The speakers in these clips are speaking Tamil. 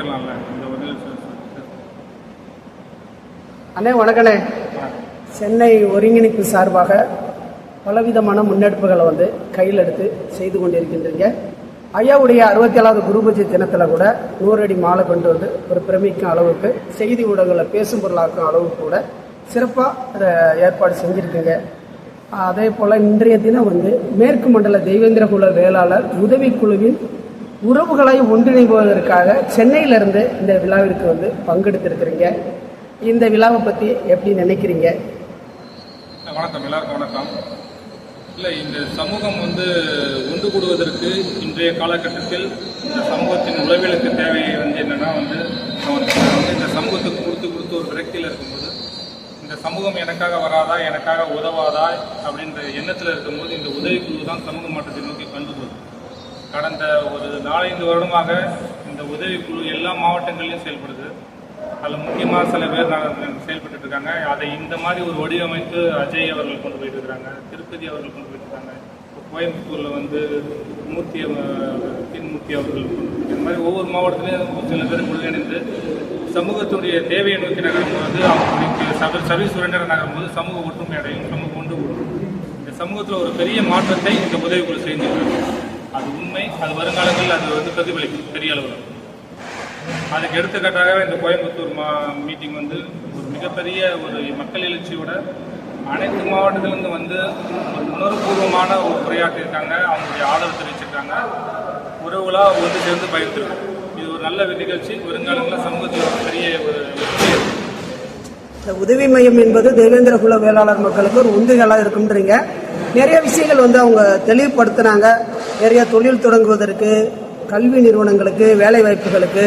இந்த ஒரு அண்ணே வணக்கண்ணே. சென்னை ஒருங்கிணைப்பு சார்பாக பலவிதமான முன்னெடுப்புகளை வந்து கையில் எடுத்து செய்து கொண்டிருக்கின்றீங்க. ஐயாவுடைய அறுபத்தி ஏழாவது குருபூஜை தினத்தில் கூட நூறு அடி மாலை கொண்டு வந்து ஒரு பிரமிக்கும் அளவுக்கு செய்தி ஊடகங்களில் பேசும் பொருளாக்கும் அளவுக்கு கூட சிறப்பாக அதை ஏற்பாடு செஞ்சுருக்குங்க. அதே போல் இன்றைய தினம் வந்து மேற்கு மண்டல தெய்வேந்திர குல வேளாளர் உதவிக்குழுவின் உறவுகளை ஒன்றிணைவதற்காக சென்னையிலிருந்து இந்த விழாவிற்கு வந்து பங்கெடுத்திருக்கிறீங்க. இந்த விழாவை பற்றி எப்படி நினைக்கிறீங்க? வணக்கம் எல்லாருக்கும் வணக்கம். இல்லை இந்த சமூகம் வந்து ஒன்று கூடுவதற்கு இன்றைய காலகட்டத்தில் இந்த சமூகத்தின் உளவியலுக்கு தேவை வந்து என்னென்னா வந்து அவனுக்கு வந்து இந்த சமூகத்துக்கு கொடுத்து கொடுத்து ஒரு விரக்தியில் இருக்கும்போது இந்த சமூகம் எனக்காக வராதா எனக்காக உதவாதா அப்படின்ற எண்ணத்தில் இருக்கும்போது இந்த உதவிக்குழு தான் சமூக மாற்றத்தை நோக்கி கண்டு போகுது. கடந்த ஒரு நாலஞ்சு வருடமாக இந்த உதவிக்குழு எல்லா மாவட்டங்களிலும் செயல்படுது. அதில் முக்கியமாக சில பேர் செயல்பட்டு இருக்காங்க. அதை இந்த மாதிரி ஒரு வடிவமைத்து அஜய் அவர்கள் கொண்டு போயிட்டு இருக்காங்க திருப்பதி அவர்கள் கொண்டு போயிட்டு இருக்காங்க இப்போ கோயம்புத்தூரில் வந்து மூர்த்தி அவ- தீன்மூர்த்தி அவர்கள் கொண்டு இந்த மாதிரி ஒவ்வொரு மாவட்டத்திலையும் சில பேர் ஒருங்கிணைந்து சமூகத்துடைய தேவையை நோக்கி நகரும் போது அவங்களுக்கு சபர் சர்வீஸ் சுரண்டர் நகரும்போது சமூக ஒற்றுமை அடையும் சமூகம் கொண்டு கூடும். இந்த சமூகத்தில் ஒரு பெரிய மாற்றத்தை இந்த உதவிக்குழு செஞ்சிருக்கு அது உண்மை அது வருங்காலங்களில் அது வந்து பிரதிபலிக்கும் பெரிய அளவில். அதுக்கு எடுத்துக்காட்டாக இந்த கோயம்புத்தூர் மா மீட்டிங் வந்து ஒரு மிகப்பெரிய ஒரு மக்கள் எழுச்சியோட அனைத்து மாவட்டத்திலிருந்து வந்து ஒரு உணர்வுபூர்வமான ஒரு உரையாற்றியிருக்காங்க அவங்களுடைய ஆதரவு தெரிவிச்சிருக்காங்க. உறவுகளாக ஒன்று சேர்ந்து பகிர்ந்துருக்கோம் இது ஒரு நல்ல நிகழ்ச்சி வருங்காலங்களில் சமூகத்தில் ஒரு பெரிய ஒரு இந்த உதவி மையம் என்பது தேவேந்திர குல வேளாளர் மக்களுக்கு ஒரு உந்துகளாக இருக்குன்றீங்க நிறைய விஷயங்கள் வந்து அவங்க தெளிவுபடுத்துனாங்க. நிறைய தொழில் தொடங்குவதற்கு கல்வி நிறுவனங்களுக்கு வேலை வாய்ப்புகளுக்கு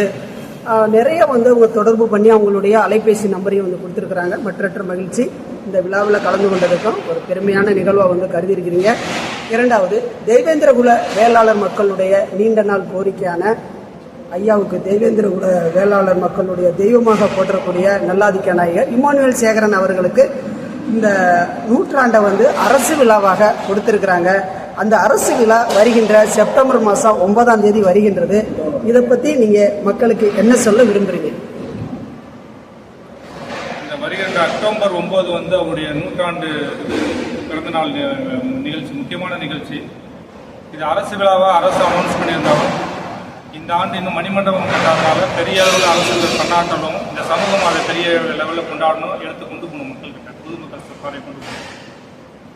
நிறைய வந்து அவங்க தொடர்பு பண்ணி அவங்களுடைய அலைபேசி நம்பரையும் வந்து கொடுத்துருக்குறாங்க. மற்றற்ற மகிழ்ச்சி. இந்த விழாவில் கலந்து கொண்டதுக்கும் ஒரு பெருமையான நிகழ்வாக வந்து கருதியிருக்கிறீங்க. இரண்டாவது தேவேந்திர குல வேளாளர் மக்களுடைய நீண்ட நாள் கோரிக்கையான ஐயாவுக்கு தேவேந்திர குல வேளாளர் மக்களுடைய தெய்வமாக போற்றக்கூடிய நல்லாதிக்க நாயகர் இமானுவேல் சேகரன் அவர்களுக்கு இந்த நூற்றாண்டை வந்து அரசு விழாவாக கொடுத்துருக்குறாங்க. அந்த அரசு விழா வருகின்ற செப்டம்பர் மாதம் ஒன்பதாம் தேதி வருகின்றது. இதை பற்றி நீங்கள் மக்களுக்கு என்ன சொல்ல விரும்புகிறீங்க இந்த வருகின்ற அக்டோபர் ஒன்பது வந்து அவருடைய நூற்றாண்டு பிறந்தநாள் நிகழ்ச்சி முக்கியமான நிகழ்ச்சி. இது அரசு விழாவாக அரசு அனௌன்ஸ் பண்ணியிருந்தாலும் இந்த ஆண்டு இன்னும் மணிமண்டபம் கொண்டாடுறதுனால பெரிய அளவில் அரசு கொண்டாட்டலும் இந்த சமூகம் அதை பெரிய லெவலில் கொண்டாடணும் எடுத்து கொண்டு போகணும் மக்கள்கிட்ட. பொதுமக்கள் சப்பாரை கொண்டு போகணும்.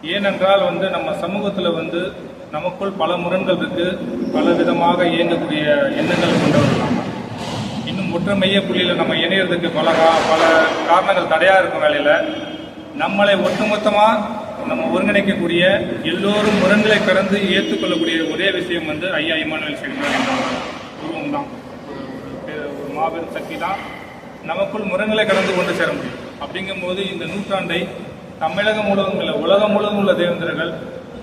ஏனென்றால் வந்து நம்ம சமூகத்தில் வந்து நமக்குள் பல முரண்கள் இருக்கு. பல விதமாக இயங்கக்கூடிய எண்ணங்கள் கொண்டவர்கள் நம்ம. இன்னும் ஒற்றுமைய புள்ளியில் நம்ம இணையிறதுக்கு பல கா- பல காரணங்கள் தடையாக இருக்கும் வேலையில். நம்மளை ஒட்டுமொத்தமாக நம்ம ஒருங்கிணைக்கக்கூடிய எல்லோரும் முரண்களை கடந்து ஏற்றுக்கொள்ளக்கூடிய ஒரே விஷயம் வந்து ஐயா இமானுவேல் சேகர் என்ற உருவம் தான். ஒரு ஒரு மாபெரும் சக்தி தான். நமக்குள் முரண்களை கடந்து கொண்டு சேர முடியும். அப்படிங்கும்போது இந்த நூற்றாண்டை தமிழகம் முழுவதும் இல்லை உலகம் முழுவதும் உள்ள தேவேந்திரர்கள்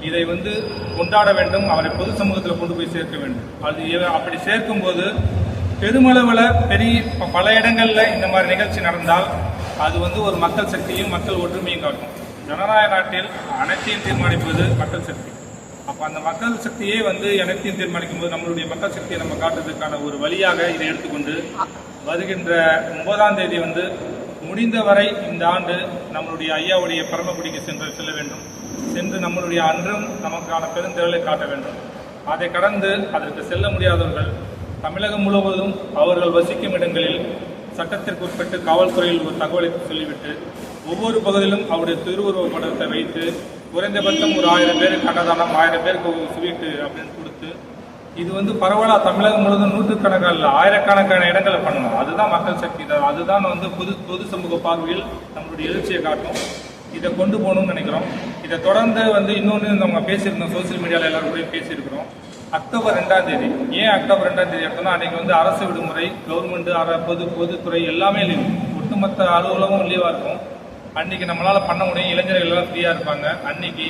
இதை வந்து கொண்டாட வேண்டும் அவரை பொது சமூகத்தில் கொண்டு போய் சேர்க்க வேண்டும். அது அப்படி சேர்க்கும்போது பெருமளவில் பெரிய பல இடங்களில் இந்த மாதிரி நிகழ்ச்சி நடந்தால் அது வந்து ஒரு மக்கள் சக்தியும் மக்கள் ஒற்றுமையும் காட்டும். ஜனநாயக நாட்டில் அனைத்தையும் தீர்மானிப்பது மக்கள் சக்தி. அப்போ அந்த மக்கள் சக்தியே வந்து அனைத்தையும் தீர்மானிக்கும் போது நம்மளுடைய மக்கள் சக்தியை நம்ம காட்டுறதுக்கான ஒரு வழியாக இதை எடுத்துக்கொண்டு வருகின்ற ஒன்பதாம் தேதி வந்து முடிந்தவரை இந்த ஆண்டு நம்மளுடைய ஐயாவுடைய பரமக்குடிக்கு சென்று செல்ல வேண்டும். சென்று நம்மளுடைய அன்றும் நமக்கான பெருந்திரலை காட்ட வேண்டும். அதை கடந்து அதற்கு செல்ல முடியாதவர்கள் தமிழகம் முழுவதும் அவர்கள் வசிக்கும் இடங்களில் சட்டத்திற்கு உட்பட்டு காவல்துறையில் ஒரு தகவலை சொல்லிவிட்டு ஒவ்வொரு பகுதியிலும் அவருடைய திருவுருவ படத்தை வைத்து குறைந்தபட்சம் ஒரு ஆயிரம் பேருக்கு அன்னதானம் ஆயிரம் பேருக்கு ஒரு ஸ்வீட்டு அப்படின்னு கொடுத்து இது வந்து பரவலாக தமிழகம் முழுவதும் நூற்றுக்கணக்கான இல்ல, ஆயிரக்கணக்கான இடங்களை பண்ணணும் அதுதான் மக்கள் சக்தி. தான் அதுதான் வந்து பொது பொது சமூக பார்வையில் நம்மளுடைய எழுச்சியை காட்டும். இதை கொண்டு போகணும்னு நினைக்கிறோம். இதை தொடர்ந்து வந்து இன்னொன்று நம்ம பேசியிருந்தோம் சோசியல் மீடியாவில் எல்லாரும் பேசியிருக்கிறோம். அக்டோபர் ரெண்டாம் தேதி. ஏன் அக்டோபர் ரெண்டாம் தேதி எடுத்தோம்னா அன்றைக்கி வந்து அரசு விடுமுறை கவர்மெண்ட் அர பொது பொதுத்துறை எல்லாமே லீவ் ஒட்டுமொத்த அலுவலகம் லீவாக இருக்கும். அன்னைக்கு நம்மளால் பண்ண முடியும். இளைஞர்கள் எல்லாம் ஃப்ரீயாக இருப்பாங்க. அன்னைக்கு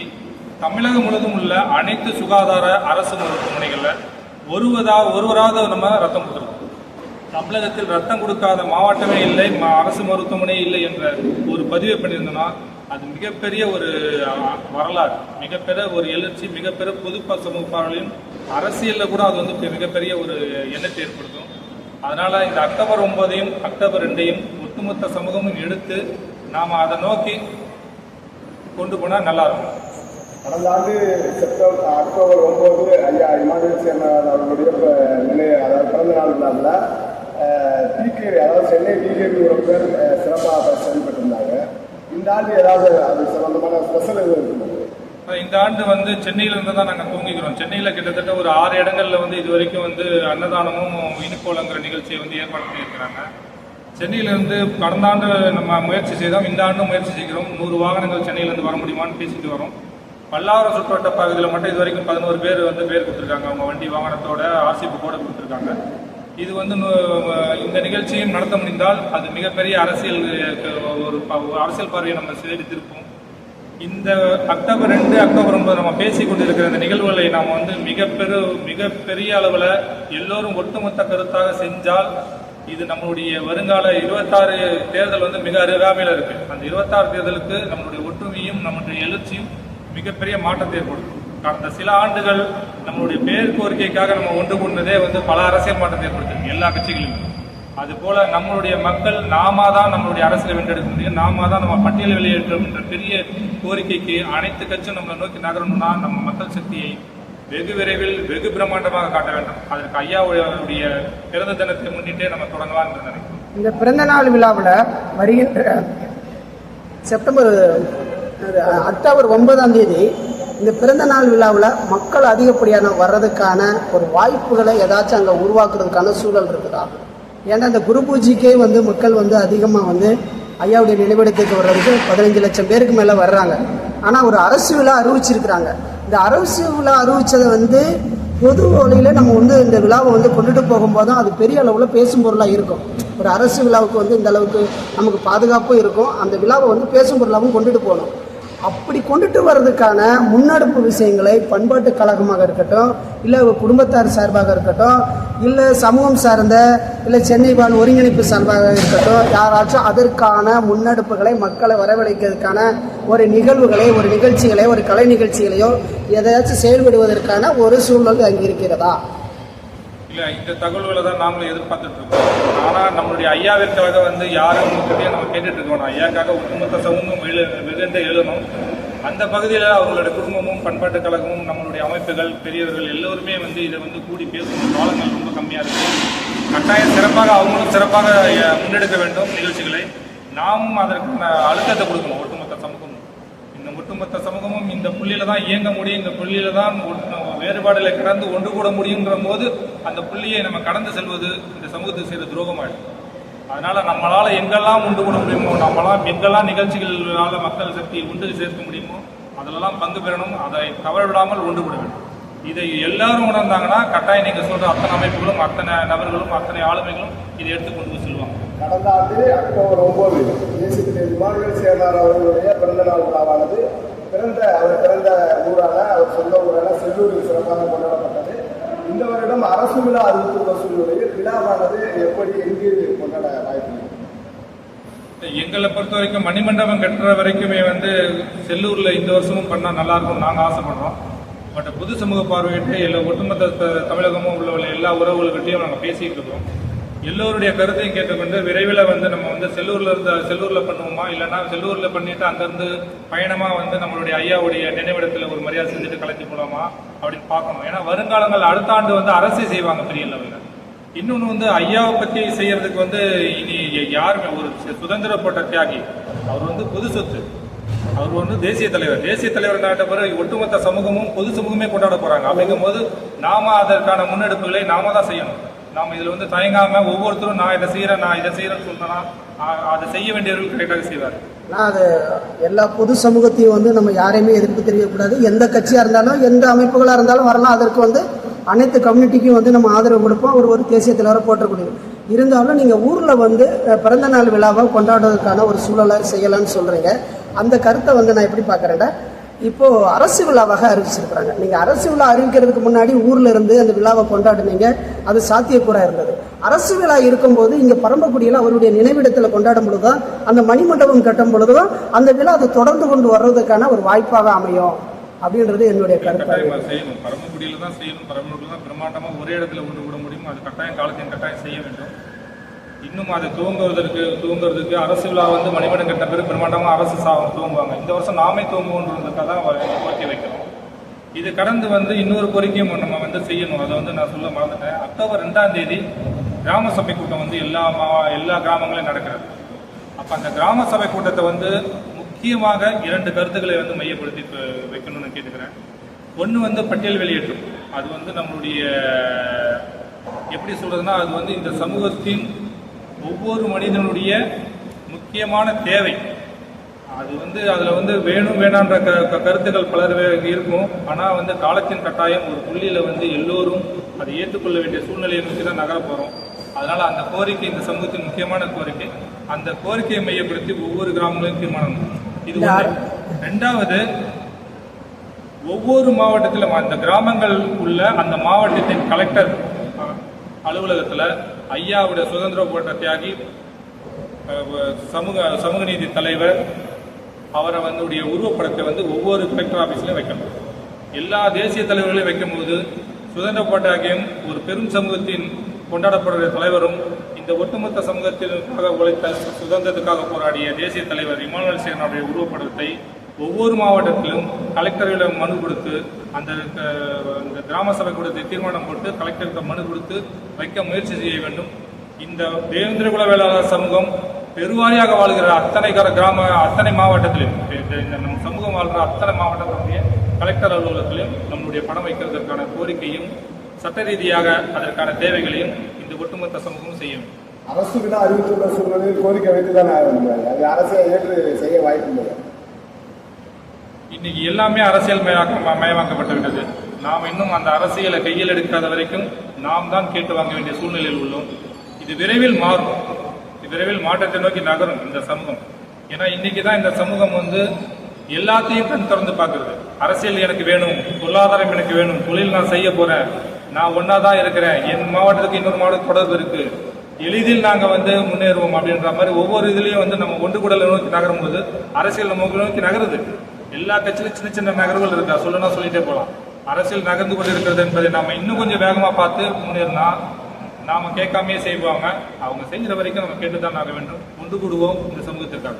தமிழகம் முழுவதும் உள்ள அனைத்து சுகாதார அரசு மருத்துவமனைகளில் ஒருவதா ஒருவராவது நம்ம ரத்தம் கொடுத்துருக்கோம் தமிழகத்தில் ரத்தம் கொடுக்காத மாவட்டமே இல்லை ம- அரசு மருத்துவமனை இல்லை என்ற ஒரு பதிவை பண்ணியிருந்தோம்னா அது மிகப்பெரிய ஒரு வரலாறு. மிகப்பெரிய ஒரு எழுச்சி மிகப்பெரிய பொதுப்ப சமூக அரசியலில் கூட அது வந்து மிகப்பெரிய ஒரு எண்ணத்தை ஏற்படுத்தும். அதனால் இந்த அக்டோபர் ஒன்பதையும் அக்டோபர் ரெண்டையும் ஒட்டுமொத்த சமூகமும் எடுத்து நாம் அதை நோக்கி கொண்டு போனால் நல்லா இருக்கும். கடந்த ஆண்டு செப்டம்பர் அக்டோபர் ஒன்பது ஐயா இமானுவேல் அவர்களுடைய நிலைய அதாவது பிறந்த நாள் விழாவில் பிகேவி அதாவது சென்னை பிகேவி ஒரு பேர் சிறப்பாக செயல்பட்டிருந்தாங்க. இந்த ஆண்டு ஏதாவது அது சம்பந்தமான ஸ்பெஷல் எதுவும் இந்த ஆண்டு வந்து சென்னையில இருந்து தான் நாங்கள் தூங்கிக்கிறோம் சென்னையில் கிட்டத்தட்ட ஒரு ஆறு இடங்கள்ல வந்து இது வரைக்கும் வந்து அன்னதானமும் இனிக்கோலங்கிற நிகழ்ச்சியை வந்து ஏற்பாடு பண்ணியிருக்கிறாங்க. சென்னையிலேருந்து கடந்த ஆண்டு நம்ம முயற்சி செய்தோம். இந்த ஆண்டும் முயற்சி செய்கிறோம். நூறு வாகனங்கள் சென்னையிலேருந்து வர முடியுமான்னு பேசிட்டு வரோம். பல்லாவரம் சுற்றுவட்ட பகுதியில் மட்டும் இது வரைக்கும் பதினோரு பேர் வந்து பேர் கொடுத்துருக்காங்க. அவங்க வண்டி வாகனத்தோட ஆர்சிபு கூட கொடுத்துருக்காங்க. இது வந்து இந்த நிகழ்ச்சியும் நடத்த முடிந்தால் அது மிகப்பெரிய அரசியல் ஒரு ப- ஒரு அரசியல் பார்வையை நம்ம சேரித்திருப்போம் இந்த அக்டோபர் ரெண்டு அக்டோபர் ஒன்பது நம்ம பேசி கொண்டிருக்கிற இந்த நிகழ்வுகளை நாம் வந்து மிக பெரு மிகப்பெரிய அளவில் எல்லோரும் ஒட்டுமொத்த கருத்தாக செஞ்சால் இது நம்மளுடைய வருங்கால இருபத்தாறு தேர்தல் வந்து மிக அருகாமையில் இருக்கு. அந்த இருபத்தாறு தேர்தலுக்கு நம்மளுடைய ஒற்றுமையும் நம்மளுடைய எழுச்சியும் மிகப்பெரிய மாற்றத்தை ஏற்படுத்தும். கடந்த சில ஆண்டுகள் நம்மளுடைய பேர் கோரிக்கைக்காக நம்ம ஒன்று கூடினதே வந்து பல அரசியல் மாற்றத்தை ஏற்படுத்தும் எல்லா கட்சிகளிலும். அதுபோல் நம்மளுடைய மக்கள் நாம தான் நம்மளுடைய அரசியலை வென்றெடுக்க முடியும். நாம தான் நம்ம பட்டியல் வெளியேற்றோம் என்ற பெரிய கோரிக்கைக்கு அனைத்து கட்சியும் நம்மளை நோக்கி நகரணும்னா நம்ம மக்கள் சக்தியை வெகு விரைவில் வெகு பிரம்மாண்டமாக காட்ட வேண்டும். அதற்கு ஐயாவுடைய பிறந்த தினத்தை முன்னிட்டே நம்ம தொடங்கலாம் என்று நினைக்கிறோம். இந்த பிறந்த நாள் விழாவில் வருகின்ற செப்டம்பர் அக்டோபர் ஒன்பதாம் தேதி இந்த பிறந்த நாள் விழாவில் மக்கள் அதிகப்படியான வர்றதுக்கான ஒரு வாய்ப்புகளை ஏதாச்சும் அங்கே உருவாக்குறதுக்கான சூழல் இருக்குதா? ஏன்னா இந்த குரு பூஜைக்கே வந்து மக்கள் வந்து அதிகமாக வந்து ஐயாவுடைய நினைவிடத்துக்கு வர்றதுக்கு பதினஞ்சு லட்சம் பேருக்கு மேலே வர்றாங்க. ஆனால் ஒரு அரசு விழா அறிவிச்சிருக்கிறாங்க. இந்த அரசு விழா அறிவிச்சதை வந்து பொது வழியில் நம்ம வந்து இந்த விழாவை வந்து கொண்டுட்டு போகும்போது அது பெரிய அளவில் பேசும் பொருளாக இருக்கும். ஒரு அரசு விழாவுக்கு வந்து இந்த அளவுக்கு நமக்கு பாதுகாப்பும் இருக்கும். அந்த விழாவை வந்து பேசும் பொருளாகவும் கொண்டுட்டு போகணும். அப்படி கொண்டுட்டு வர்றதுக்கான முன்னெடுப்பு விஷயங்களை பண்பாட்டு கழகமாக இருக்கட்டும் இல்லை குடும்பத்தார் சார்பாக இருக்கட்டும் இல்லை சமூகம் சார்ந்த இல்லை சென்னை வாழ் ஒருங்கிணைப்பு சார்பாக இருக்கட்டும் யாராச்சும் அதற்கான முன்னெடுப்புகளை மக்களை வரவழைக்கிறதுக்கான ஒரு நிகழ்வுகளை ஒரு நிகழ்ச்சிகளை ஒரு கலை நிகழ்ச்சிகளையோ எதையாச்சும் செயல்படுவதற்கான ஒரு சூழல் அங்கே இருக்கிறதா இல்லை இந்த தகவல்களை தான் நாங்களும் எதிர்பார்த்துட்டு இருக்கோம். ஆனால் நம்மளுடைய ஐயாவிற்காக வந்து யாரும் கிட்டே நம்ம கேட்டுட்டு இருக்கோம். ஐயாக்காக ஒட்டுமொத்த சமூகம் எழு வெகுண்டு எழுதணும் அந்த பகுதியில் அவங்களுடைய குடும்பமும் பண்பாட்டு கழகமும் நம்மளுடைய அமைப்புகள் பெரியவர்கள் எல்லோருமே வந்து இதை வந்து கூடி பேசும் காலங்கள் ரொம்ப கம்மியாக இருக்கு. கட்டாயம் சிறப்பாக அவங்களும் சிறப்பாக முன்னெடுக்க வேண்டும் நிகழ்ச்சிகளை. நாமும் அதற்கான அழுத்தத்தை கொடுக்கணும். இந்த ஒட்டுமொத்த சமூகமும் இந்த புள்ளியில தான் இயங்க முடியும். இந்த புள்ளியில தான் ஒட்டு- வேறுபாடுகளை கடந்து ஒன்று கூட முடியுங்கிற போது அந்த புள்ளியை நம்ம கடந்து செல்வது இந்த சமூகத்துக்கு செய்த துரோகமாயிடும். அதனால நம்மளால எங்கெல்லாம் உண்டு கூட முடியுமோ நம்மளாம் எங்கெல்லாம் நிகழ்ச்சிகளால மக்கள் சக்தியை ஒன்று சேர்க்க முடியுமோ அதிலெல்லாம் பங்கு பெறணும். அதை தவற விடாமல் ஒன்று கூட வேண்டும் இதை எல்லாரும் உணர்ந்தாங்கன்னா கட்டாயம் நீங்க சொல்ற அத்தனை அமைப்புகளும் அத்தனை நபர்களும் அத்தனை ஆளுமைகளும் இதை எடுத்து கொண்டு போய் செல்வாங்க கடந்த ஆண்டு அக்டோபர் ஒன்பது தேசிய இமானுவேல் சேர்மன் அவர்களுடைய பிறந்த நாள் விழாவானது. பிறந்த அவர் பிறந்த ஊரான அவர் சொந்த ஊரான செல்லூரில் சிறப்பாக கொண்டாடப்பட்டது. இந்த வருடம் அரசு விழா அறிவித்துள்ள சூழ்நிலையில் விழாவானது எப்படி எங்கு கொண்டாட வாய்ப்பு எங்களை பொறுத்த வரைக்கும் மணிமண்டபம் கட்டுற வரைக்குமே வந்து செல்லூர்ல இந்த வருஷமும் பண்ணா நல்லா இருக்கும் நாங்க ஆசைப்படுறோம். பட் பொது சமூக பார்வையிட்டு எல்லா ஒட்டுமொத்த தமிழகமும் உள்ள எல்லா உறவுகள்கிட்டையும் நாங்கள் பேசிட்டு இருக்கோம். எல்லோருடைய கருத்தையும் கேட்டுக்கொண்டு விரைவில் வந்து நம்ம வந்து செல்லூரில் இருந்த செல்லூரில் பண்ணுவோமா? இல்லைன்னா செல்லூரில் பண்ணிட்டு அங்கேருந்து பயணமாக வந்து நம்மளுடைய ஐயாவுடைய நினைவிடத்தில் ஒரு மரியாதை செஞ்சுட்டு கலைச்சி போகலாமா அப்படின்னு பார்க்கணும். ஏன்னா வருங்காலங்கள் அடுத்த ஆண்டு வந்து அரசே செய்வாங்க பெரிய லெவலில். இன்னொன்று வந்து ஐயாவை பற்றி செய்யறதுக்கு வந்து இனி யாருமே ஒரு சுதந்திர போட்ட தியாகி அவர் வந்து பொது சொத்து. அவர் வந்து தேசிய தலைவர். தேசிய தலைவர் நாட்ட பிறகு ஒட்டுமொத்த சமூகமும் பொது சமூகமே கொண்டாட போறாங்க. அப்படிங்கும் போது நாம அதற்கான முன்னெடுப்புகளை நாம தான் செய்யணும். நாம இதுல வந்து தயங்காம ஒவ்வொருத்தரும் நான் இதை செய்யறேன் நான் இதை செய்யறேன்னு சொன்னா அதை செய்ய வேண்டியவர்கள் கரெக்டாக செய்வார். ஆனால் அது எல்லா பொது சமூகத்தையும் வந்து நம்ம யாரையுமே எதிர்ப்பு தெரியக்கூடாது எந்த கட்சியாக இருந்தாலும் எந்த அமைப்புகளாக இருந்தாலும் வரலாம். அதற்கு வந்து அனைத்து கம்யூனிட்டிக்கும் வந்து நம்ம ஆதரவு கொடுப்போம். அவர் ஒரு தேசிய தலைவரை போட்டக்கூடிய இருந்தாலும் நீங்கள் ஊரில் வந்து பிறந்த நாள் விழாவை கொண்டாடுவதற்கான ஒரு சூழலை செய்யலாம்னு சொல்கிறீங்க அந்த கருத்தை வந்து நான் எப்படி பார்க்குறேன்னா இப்போது அரசு விழாவாக அறிவிச்சிருக்கிறாங்க. நீங்கள் அரசு விழா அறிவிக்கிறதுக்கு முன்னாடி ஊரில் இருந்து அந்த விழாவை கொண்டாடுனீங்க அது சாத்தியக்கூறாக இருந்தது. அரசு விழா இருக்கும்போது இங்கே பரம்பக்குடியில் அவருடைய நினைவிடத்தில் கொண்டாடும் பொழுது தான் அந்த மணிமண்டபம் கட்டும் பொழுதும் அந்த விழா அதை தொடர்ந்து கொண்டு வர்றதுக்கான ஒரு வாய்ப்பாக அமையும் அப்படின்றது என்னுடைய கட்டாயமா செய்யணும். தான் செய்யணும். பரமக்குடியில தான் பிரம்மாண்டமா ஒரே இடத்துல ஒன்று விட முடியும் அது கட்டாயம் காலத்தின் கட்டாயம் செய்ய வேண்டும். இன்னும் அதை தூங்குவதற்கு தூங்குறதுக்கு அரசு விழா வந்து மணிமணம் கட்ட பிறகு பிரமாண்டமாக அரசு சா தூங்குவாங்க. இந்த வருஷம் நாமே தூங்குவோன்றதுக்காக தான் கோரிக்கை வைக்கிறோம். இது கடந்து வந்து இன்னொரு கோரிக்கையும் நம்ம வந்து செய்யணும். அதை வந்து நான் சொல்ல மறந்துட்டேன். அக்டோபர் ரெண்டாம் தேதி கிராம சபை கூட்டம் வந்து எல்லா மா எல்லா கிராமங்களையும் நடக்கிறது. அப்போ அந்த கிராம சபை கூட்டத்தை வந்து முக்கியமாக இரண்டு கருத்துக்களை வந்து மையப்படுத்தி வைக்கணும்னு கேட்டுக்கிறேன். ஒன்று வந்து பட்டியல் வெளியேற்றம். அது வந்து நம்மளுடைய எப்படி சொல்றதுன்னா அது வந்து இந்த சமூகத்தின் ஒவ்வொரு மனிதனுடைய முக்கியமான தேவை. அது வந்து அதில் வந்து வேணும் வேணான்ற க கருத்துக்கள் பலர் இருக்கும். ஆனால் வந்து காலத்தின் கட்டாயம் ஒரு புள்ளியில் வந்து எல்லோரும் அதை ஏற்றுக்கொள்ள வேண்டிய சூழ்நிலையை நோக்கி தான் நகர போகிறோம் அதனால் அந்த கோரிக்கை இந்த சமூகத்தின் முக்கியமான கோரிக்கை அந்த கோரிக்கையை மையப்படுத்தி ஒவ்வொரு கிராமங்களையும் தீர்மானம் இது. ரெண்டாவது ஒவ்வொரு மாவட்டத்திலும் அந்த கிராமங்கள் உள்ள அந்த மாவட்டத்தின் கலெக்டர் அலுவலகத்தில் ஐயாவுடைய சுதந்திர போட்ட தியாகி சமூக சமூக நீதி தலைவர் அவரை வந்து உருவப்படத்தை வந்து ஒவ்வொரு கலெக்டர் ஆஃபீஸ்லையும் வைக்கணும். எல்லா தேசிய தலைவர்களையும் வைக்கும்போது சுதந்திர போட்டாகியும் ஒரு பெரும் சமூகத்தின் கொண்டாடப்படுகிற தலைவரும் இந்த ஒட்டுமொத்த சமூகத்திற்காக உழைத்த சு- சுதந்திரத்துக்காக போராடிய தேசிய தலைவர் இமானுவல் சேகரனுடைய உருவப்படத்தை ஒவ்வொரு மாவட்டத்திலும் கலெக்டர்களிடம் மனு கொடுத்து அந்த அந்த கிராம சபை கூடத்தை தீர்மானம் போட்டு கலெக்டருக்கு மனு கொடுத்து வைக்க முயற்சி செய்ய வேண்டும். இந்த தேவேந்திர குல வேளாளர் சமூகம் பெருவாரியாக வாழ்கிற அத்தனை கிராம அத்தனை மாவட்டத்திலும் இந்த நம் சமூகம் வாழ்கிற அத்தனை மாவட்டத்தினுடைய கலெக்டர் அலுவலகத்திலும் நம்முடைய பணம் வைக்கிறதற்கான கோரிக்கையும் சட்ட ரீதியாக அதற்கான தேவைகளையும் இந்த ஒட்டுமொத்த சமூகமும் செய்யும் அரசு விட அறிவித்துள்ள சூழ்நிலையில் கோரிக்கை வைத்துதான் அரசு அது அரசை ஏற்று செய்ய வாய்ப்பு இன்னைக்கு எல்லாமே அரசியல் மயமாக்க மயமாக்கப்பட்டு விட்டது நாம் இன்னும் அந்த அரசியலை கையில் எடுக்காத வரைக்கும் நாம் தான் கேட்டு வாங்க வேண்டிய சூழ்நிலையில் உள்ளோம். இது விரைவில் மாறும். இது விரைவில் மாற்றத்தை நோக்கி நகரும் இந்த சமூகம். ஏன்னா இன்னைக்கு தான் இந்த சமூகம் வந்து எல்லாத்தையும் கண் திறந்து பார்க்குறது அரசியல் எனக்கு வேணும் பொருளாதாரம் எனக்கு வேணும் தொழில் நான் செய்ய போகிறேன் நான் ஒன்றா தான் இருக்கிறேன் என் மாவட்டத்துக்கு இன்னொரு மாவட்டத்துக்கு தொடர்பு இருக்கு. எளிதில் நாங்கள் வந்து முன்னேறுவோம் அப்படின்ற மாதிரி ஒவ்வொரு இதுலேயும் வந்து நம்ம ஒன்று கூடலை நோக்கி நகரும் போது அரசியல் நம்ம நோக்கி நகருது. எல்லா கட்சியிலும் சின்ன சின்ன நகர்வுகள் இருக்கா? சொல்லணும்னா சொல்லிட்டே போகலாம் அரசியல் நகர்ந்து கொண்டு இருக்கிறது என்பதை நாம இன்னும் கொஞ்சம் வேகமா பார்த்து முன்னேறினா நாம கேட்காமையே செய்வாங்க. அவங்க செய்கிற வரைக்கும் நம்ம கேட்டுதான் ஆக வேண்டும். ஒன்று கூடுவோம் இந்த சமூகத்திற்காக.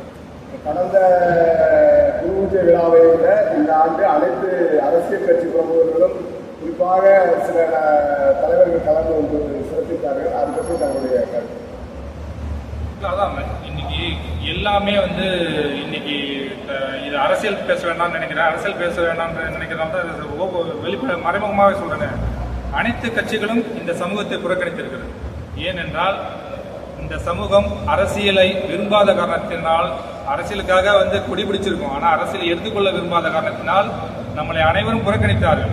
கடந்த குரு பூஜை விழாவை விட இந்த ஆண்டு அனைத்து அரசியல் கட்சி பிரமுகர்களும் குறிப்பாக சில தலைவர்கள் கலந்து கொண்டு சிறப்பித்தார்கள். அது பற்றி தங்களுடைய கருத்து. அதான் இன்னைக்கு எல்லாமே வந்து இன்னைக்கு இது அரசியல் பேச வேண்டாம்னு நினைக்கிறேன். அரசியல் பேச வேண்டாம்னு நினைக்கிறதால தான் ஒவ்வொரு வெளிப்பட மறைமுகமாகவே சொல்றேன். அனைத்து கட்சிகளும் இந்த சமூகத்தை புறக்கணித்திருக்கிறது. ஏனென்றால் இந்த சமூகம் அரசியலை விரும்பாத காரணத்தினால் அரசியலுக்காக வந்து குடிபிடிச்சிருக்கும். ஆனால் அரசியலை எடுத்துக்கொள்ள விரும்பாத காரணத்தினால் நம்மளை அனைவரும் புறக்கணித்தார்கள்.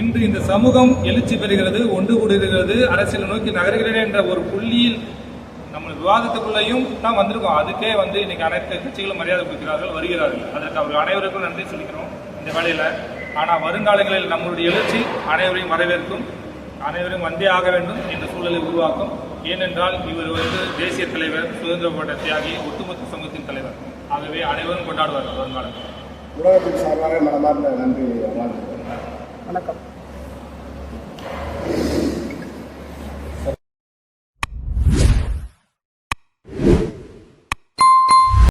இன்று இந்த சமூகம் எழுச்சி பெறுகிறது ஒன்று கூடுகிறது அரசியலை நோக்கி நகர்கிறது என்ற ஒரு புள்ளியில் நம்ம விவாதத்துக்குள்ளேயும் தான் வந்திருக்கோம். அதுக்கே வந்து இன்னைக்கு அனைத்து கட்சிகளும் மரியாதை கொடுக்கிறார்கள் வருகிறார்கள். அதற்கு அவர்கள் அனைவருக்கும் நன்றி சொல்லிக்கிறோம் இந்த வேலையில ஆனா வருங்காலங்களில் நம்மளுடைய எழுச்சி அனைவரையும் வரவேற்கும் அனைவரும் வந்தே ஆக வேண்டும் என்ற சூழலை உருவாக்கும். ஏனென்றால் இவர் வந்து தேசிய தலைவர் சுதந்திர போராட்ட தியாகி ஒட்டுமொத்த சமூகத்தின் தலைவர். ஆகவே அனைவரும் கொண்டாடுவார்கள் வருங்காலத்தில் உலகத்தின் சார்பாக மனமார்ந்த நன்றி. வணக்கம்.